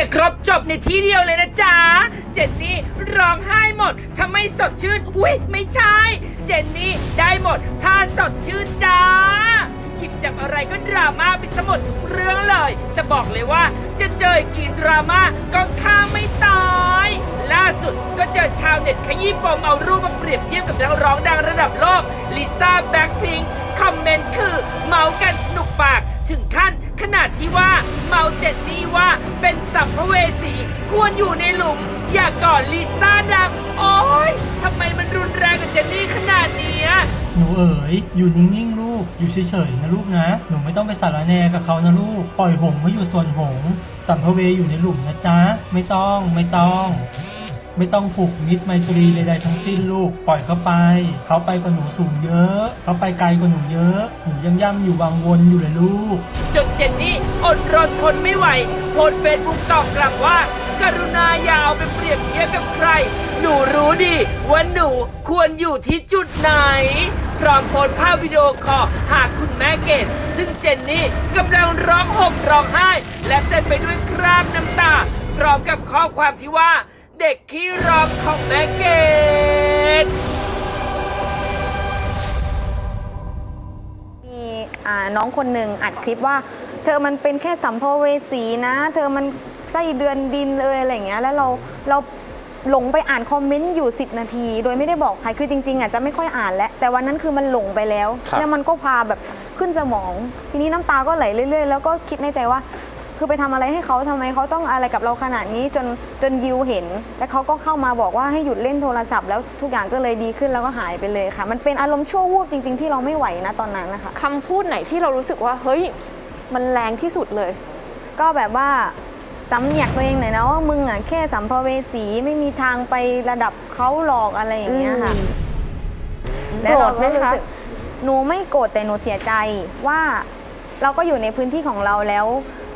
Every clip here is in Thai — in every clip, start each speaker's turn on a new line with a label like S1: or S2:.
S1: ยร์ครบจบในที่เดียวเลยนะจ๊ะ เจนนี่ร้องไห้หมดถ้าไมสดชื่น อุ๊ย ไม่ใช่ เจนนี่ได้หมด ถ้าสดชื่นจ้า หยิบจับอะไรก็ดราม่าไปสมดทุกเรื่องเลย แต่บอกเลยว่าจะเจอกี่ดราม่าก็ฆ่าไม่ตาย ล่าสุดก็เจอชาวเน็ตขยี้ปมเอารูปมาเปรียบเทียบกับนักร้องดังระดับโลกลิซ่าแบ็คพิงคอมเมนต์คือเมากันสนุกปากถึงขั้น ขนาดที่ว่าเมาเจนนี่ว่าเป็นสัมภเวสีควรอยู่ในหลุม อย่าก่อนลิซ่าดัง โอ๊ยทำไมมันรุนแรงกับเจนนี่ขนาดนี้
S2: หนูเอ๋ยอยู่นิ่งๆลูก อยู่เฉยๆนะลูกนะ หนูไม่ต้องไปสารแนกับเขานะลูก ปล่อยหงส์เขาอยู่ส่วนหงส์สัมภเวอยู่ในหลุมนะจ๊ะ ไม่ต้องไม่ต้อง ไม่ต้องผูกมิตรไมตรีใดๆทั้งสิ้นลูก ปล่อยเขาไป เขาไปกว่าหนูสูงเยอะ เขาไปไกลกว่าหนูเยอะ หนูยังย่ำอยู่วังวนอยู่เลยลูก
S1: จนเจนนี่อดรนทนไม่ไหวโพสเฟซบุ๊กตอบกลับว่า กรุณาอย่าเอาไปเปรียบเทียบกับใคร หนูรู้ดีว่าหนูควรอยู่ที่จุดไหน พร้อมโพสภาพวิดีโอคอลหาคุณแม่เกดซึ่งเจนนี่กำลังร้องห่มร้องไห้ และเต็มไปด้วยคราบน้ำตา พร้อมกับข้อความที่ว่า เด็กขี้ร้องของแม่เกด
S3: มีอ่าน้องคนหนึ่งอัดคลิปว่า เธอมันเป็นแค่สัมภเวสีนะ เธอมันไส้เดือนดินเลยอะไรอย่างเงี้ยแล้วเราเราหลงไปอ่านคอมเมนต์อยู่ 10 นาที โดยไม่ได้บอกใครคือจริงๆอะจะไม่ค่อยอ่านแล้วแต่วันนั้นคือมันหลงไปแล้ว
S4: ครับ
S3: แล้วมันก็พาแบบขึ้นสมอง ทีนี้น้ำตาก็ไหลเรื่อย ๆ แล้วก็คิดในใจว่า คือไปทำอะไรให้เขาทำไมเขาต้องอะไรกับเราขนาดนี้จนจนยิวเห็น แล้วเขาก็เข้ามาบอกว่าให้หยุดเล่นโทรศัพท์แล้วทุกอย่างก็เลยดีขึ้นแล้วก็หายไปเลยค่ะ มันเป็นอารมณ์ชั่ววูบจริง ๆ ที่เราไม่ไหวนะตอนนั้นนะคะ
S5: คำพูดไหนที่เรารู้สึกว่าเฮ้ยมันแรงที่สุดเลย
S3: ก็แบบว่าสำเนียกตัวเองหน่อยนะว่ามึงอะแค่สัมภเวสีไม่มีทางไประดับเขาหรอกอะไรอย่างเงี้ยค่ะและเราก็รู้สึกหนูไม่โกรธแต่หนูเสียใจว่าเราก็อยู่ในพื้นที่ของเราแล้ว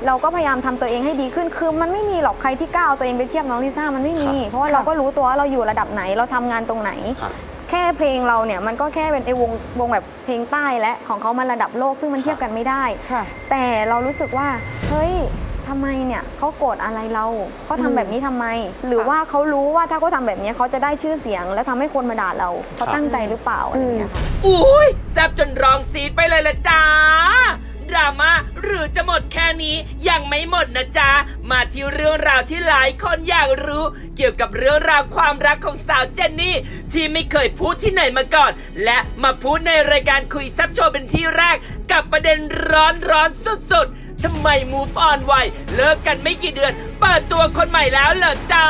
S3: เราก็พยายามทำตัวเองให้ดีขึ้น คือมันไม่มีหรอกใครที่กล้าเอาตัวเองไปเทียบน้องลิซ่ามันไม่มี
S4: ครับ
S3: เพราะว่าเราก็รู้ตัวว่าเราอยู่ระดับไหนเราทำงานตรงไหน
S4: ครับ
S3: แค่เพลงเราเนี่ยมันก็แค่เป็นไอวงวงแบบเพลงใต้และของเขามันระดับโลกซึ่งมันเทียบกันไม่ได้
S5: ค่ะ
S3: แต่เรารู้สึกว่าเฮ้ยทำไมเนี่ยเขาโกรธอะไรเราเขาทำแบบนี้ทำไม หรือว่าเขารู้ว่าถ้าเขาทำแบบนี้เขาจะได้ชื่อเสียง และทำให้คนมาด่าเราเขาตั้งใจหรือเปล่าอะไรอย่างเงี้ยค่ะ
S1: อุ้ยแซบจนร้องซีดไปเลยละจ้า ดราม่าหรือจะหมดแค่นี้ยังไม่หมดนะจ๊ะ มาที่เรื่องราวที่หลายคนอยากรู้ เกี่ยวกับเรื่องราวความรักของสาวเจนนี่ ที่ไม่เคยพูดที่ไหนมาก่อน และมาพูดในรายการคุยแซบโชว์เป็นที่แรก กับประเด็นร้อนร้อนสุดๆทำไม move on ไวเลิกกันไม่กี่เดือน เปิดตัวคนใหม่แล้วเหรอจ๊ะ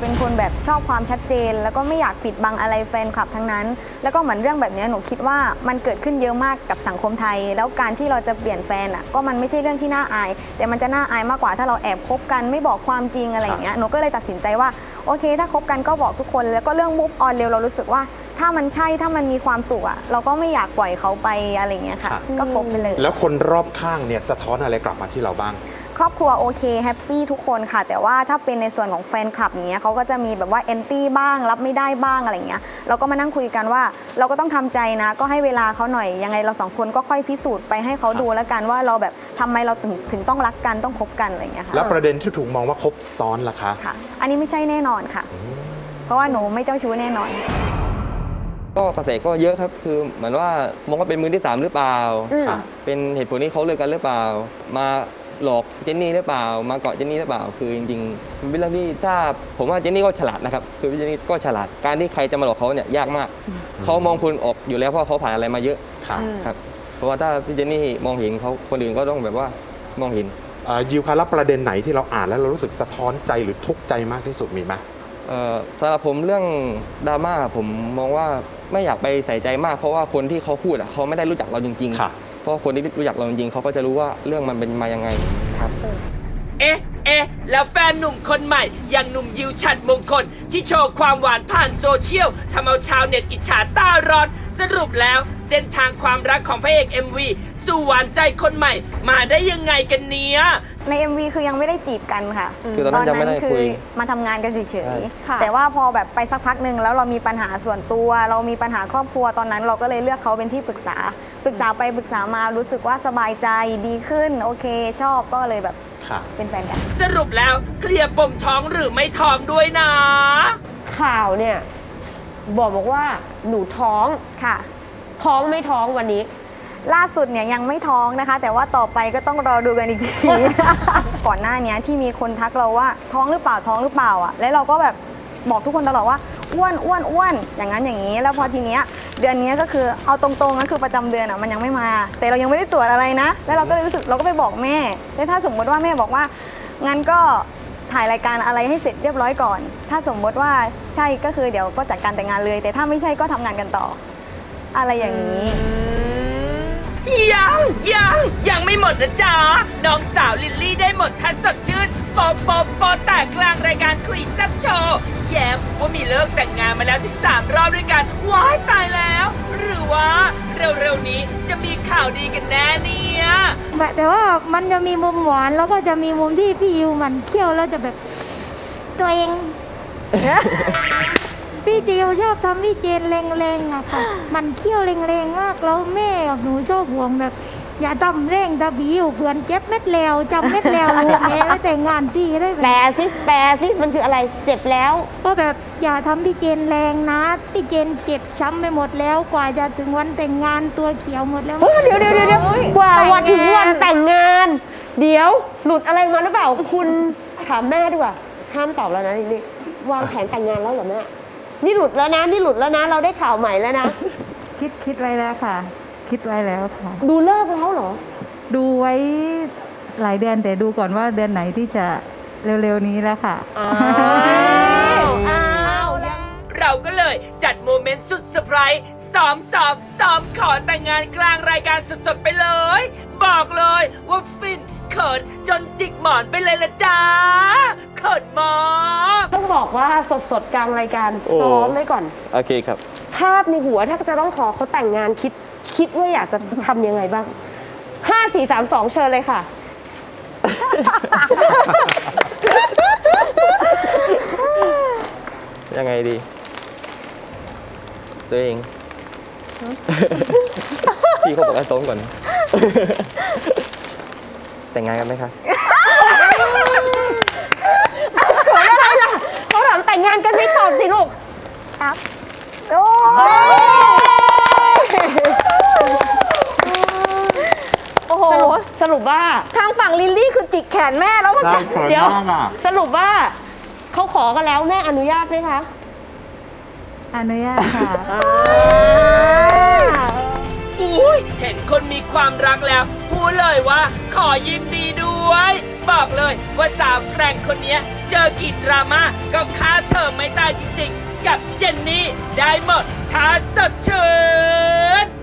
S3: เป็นคนแบบชอบความชัดเจน แล้วก็ไม่อยากปิดบังอะไรแฟนคลับทั้งนั้น แล้วก็เหมือนเรื่องแบบนี้หนูคิดว่ามันเกิดขึ้นเยอะมากกับสังคมไทย แล้วการที่เราจะเปลี่ยนแฟนอะก็มันไม่ใช่เรื่องที่น่าอาย แต่มันจะน่าอายมากกว่าถ้าเราแอบคบกันไม่บอกความจริงอะไรอย่างเงี้ยหนูก็เลยตัดสินใจว่าโอเค ถ้าคบกันก็บอกทุกคน แล้วก็เรื่อง move on เร็วเรารู้สึกว่า ถ้ามันใช่ถ้ามันมีความสุขอะเราก็ไม่อยากปล่อยเขาไปอะไรอย่างเงี้ยค่ะ
S4: ครับ
S3: ก็คบไปเลย
S4: แล้วคนรอบข้างเนี่ยสะท้อนอะไรกลับมาที่เราบ้าง
S3: ค รอบครัวโอเคแฮปปี้ทุกคนค่ะ แต่ว่าถ้าเป็นในส่วนของแฟนคลับอย่างเงี้ยเขาก็จะมีแบบว่าแอนตี้บ้าง รับไม่ได้บ้างอะไรอย่างเงี้ยเราก็มานั่งคุยกันว่า เราก็ต้องทำใจนะ ก็ให้เวลาเขาหน่อยยังไงเราสองคนก็ค่อยพิสูจน์ไปให้เขาดูแล้วกันว่าเราแบบทำไมเราถึงถึงต้องรักกันต้องคบกันอะไรอย่างเงี้ยค่ะ
S4: แล้วประเด็นที่ถูกมองว่าครบซ้อนล่ะคะ
S3: ค่ะ อันนี้ไม่ใช่แน่นอนค่ะ เพราะว่าหนูไม่เจ้าชู้แน่นอน
S6: ก็กระแสก็เยอะครับคือเหมือนว่ามองว่าเป็นมือที่สามหรือเปล่า
S5: อืม
S4: ครับ
S6: เป็นเหตุผลที่เขาเลิกกันหรือเปล่า มา หลอกเจนนี่หรือเปล่า มาเกาะเจนนี่หรือเปล่า คือจริงๆมันเป็นเรื่องที่ถ้าผมว่าเจนนี่ก็ฉลาดนะครับ คือเจนนี่ก็ฉลาด การที่ใครจะมาหลอกเขาเนี่ยยากมาก เขามองคนออกอยู่แล้วเพราะเขาผ่านอะไรมาเยอะ
S4: ครับ
S6: ครับ เพราะว่าถ้าพี่เจนนี่มองเห็นเขาคนอื่นก็ต้องแบบว่ามองเห็น
S4: เอ่อยิวคะแล้วประเด็นไหนที่เราอ่านแล้วเรารู้สึกสะท้อนใจหรือทุกข์ใจมากที่สุดมีไหม
S6: เอ่อสำหรับผมเรื่องดราม่าผมมองว่าไม่อยากไปใส่ใจมาก เพราะว่าคนที่เขาพูดอะเขาไม่ได้รู้จักเราจริง
S4: ค่ะ
S6: ๆ เพราะคนที่รู้จักเราจริงๆเขาก็จะรู้ว่าเรื่องมันเป็นมายังไงครับ
S1: เอ๊ะเอ๊ะแล้วแฟนหนุ่มคนใหม่ อย่างหนุ่มยิวฉัดมงคล ที่โชว์ความหวานผ่านโซเชียลทำเอาชาวเน็ตอิจฉาตาร้อน สรุปแล้วเส้นทางความรักของพระเอก MV สู่หวานใจคนใหม่ มาได้ยังไงกันเนี้ย
S3: ใน MV คือยังไม่ได้จีบกันค่ะ
S6: คือตอนนั้นยังไม่ได้
S3: คื
S6: คุย
S3: มาทำงานกันเฉ
S6: ใช่
S3: ย
S5: ค่ะ
S3: ๆแต่ว่าพอแบบไปสักพักหนึ่งแล้วเรามีปัญหาส่วนตัว เรามีปัญหาครอบครัวตอนนั้นเราก็เลยเลือกเขาเป็นที่ปรึกษา ปรึกษาไปปรึกษามารู้สึกว่าสบายใจดีขึ้น โอเค ชอบก็เลยแบบ
S4: ค่ะ
S3: เป็นแฟนกัน
S1: สรุปแล้วเคลียร์ปมท้องหรือไม่ท้องด้วยนะ
S7: ข่าวเนี่ย บอกบอกว่าหนูท้อง
S3: ค่ะ
S7: ท้องไม่ท้องวันนี้
S3: ล่าสุดเนี่ยยังไม่ท้องนะคะ แต่ว่าต่อไปก็ต้องรอดูกันอีกที ก่อนหน้าเนี้ยที่มีคนทักเราว่าท้องหรือเปล่าท้องหรือเปล่าอะแล้วเราก็แบบบอกทุกคนตลอดว่าอ้วนอ้วนอ้วนอย่างนั้นอย่างนี้ แล้วพอทีเนี้ยเดือนเนี้ยก็คือเอาตรงๆก็คือประจำเดือนอะมันยังไม่มา แต่เรายังไม่ได้ตรวจอะไรนะ แล้วเราก็เลยรู้สึกเราก็ไปบอกแม่แล้วถ้าสมมติว่าแม่บอกว่างั้นก็ถ่ายรายการอะไรให้เสร็จเรียบร้อยก่อน ถ้าสมมติว่าใช่ก็คือเดี๋ยวก็จัดการแต่งงานเลย แต่ถ้าไม่ใช่ก็ทำงานกันต่อ อะไรอย่างนี้
S1: ยังยังยังไม่หมดนะจ๊ะน้องสาวลิลลี่ได้หมดถ้าสดชื่นโปโปโปแตกกลางรายการคุยแซับโชว์แย้มว่ามีเลิกแต่งงานมาแล้วถึงสามรอบด้วยกันว้ายตายแล้ว หรือว่า เร็วๆนี้จะมีข่าวดีกันแน่เนี่ย
S8: แบบแต่ว่ามันจะมีมุมหวานแล้วก็จะมีมุมที่พี่ยูมันเคี้ยวแล้วจะแบบตัวเอง พี่ดิวชอบทำพี่เจนแรงๆอะค่ะ มันเคี้ยวแรงๆมากแล้วแม่กับหนูชอบห่วงแบบ อย่าทำเร่งตะบิวเพื่อนเจ็บเม็ดแล้วจำเม็ดแล้วรู้แม่ไม่แต่งงานที่ได้
S7: แป
S8: แบ
S7: ล
S8: บ
S7: สิแปลสิมันคืออะไรเจ็บแล้ว
S8: ก็แบบอย่าทำพี่เจนแรงนะพี่เจนเจ็บช้ำไปหมดแล้วกว่าจะถึงวันแต่งงานตัวเขียวหมดแล้ว
S7: เฮ้ยเดี๋ยวเดี๋ยวเดี๋ยวเดี๋ยวกว่าวันถึงวันแต่งงาน เดี๋ยวหลุดอะไรมาหรือเปล่า คุณถามแม่ดีกว่าห้ามตอบแล้วนะนี่วางแผนแต่งงานแล้วเหรอแม่ นี่หลุดแล้วนะนี่หลุดแล้วนะ เราได้ข่าวใหม่แล้วนะ
S9: คิดคิดไว้แล้วค่ะ คิดไว้แล้วค่ะ
S7: ดูเลิกแล้วเหรอ
S9: ดูไว้หลายเดือนแต่ดูก่อนว่าเดือนไหนที่จะเร็วๆนี้แล้วค่ะ
S7: อ้าวอ้าวยัง
S1: เราก็เลยจัดโมเมนต์สุดเซอร์ไพรส์ซ้อมซ้อมซ้อมขอแต่งงานกลางรายการสดๆไปเลย บอกเลยว่าฟิน เขินจนจิกหมอนไปเลยละจ้าเขินมาก
S7: ต้องบอกว่าสดๆกลางรายการ
S6: โอ้
S7: ซ้อมไว้ก่อน
S6: โอเคครับ
S7: ภาพในหัวถ้าจะต้องขอเขาแต่งงานคิดคิดว่าอยากจะทำยังไงบ้างห้าสี่สามสองเชิญเลยค่ะ
S6: ยังไงดี ตัวเองพี่เขาบอกให้ซ้อมก่อน แต่งงานกันไหมคะ
S7: เขาถามแต่งงานกันไม่ตอบสิลูก
S3: โอ้
S5: โอ้โห
S7: สรุปสรุปว่า
S3: ทางฝั่งลิลลี่คือจิกแขนแม่แล้วมัน
S4: ใช่เขิน
S7: เดี๋ยว
S4: มากอะ
S7: สรุปว่าเขาขอกันแล้วแม่อนุญาตไหมคะ
S9: อนุญาตค่ะ
S1: อุ้ ยเห็นคนมีความรักแล้วพูดเลยว่า ขอยินดีด้วย บอกเลยว่าสาวแกร่งคนนี้เจอกี่ดราม่าก็ฆ่าเธอไม่ตายจริงๆ กับเจนนี่ได้หมดท้าสดชื่น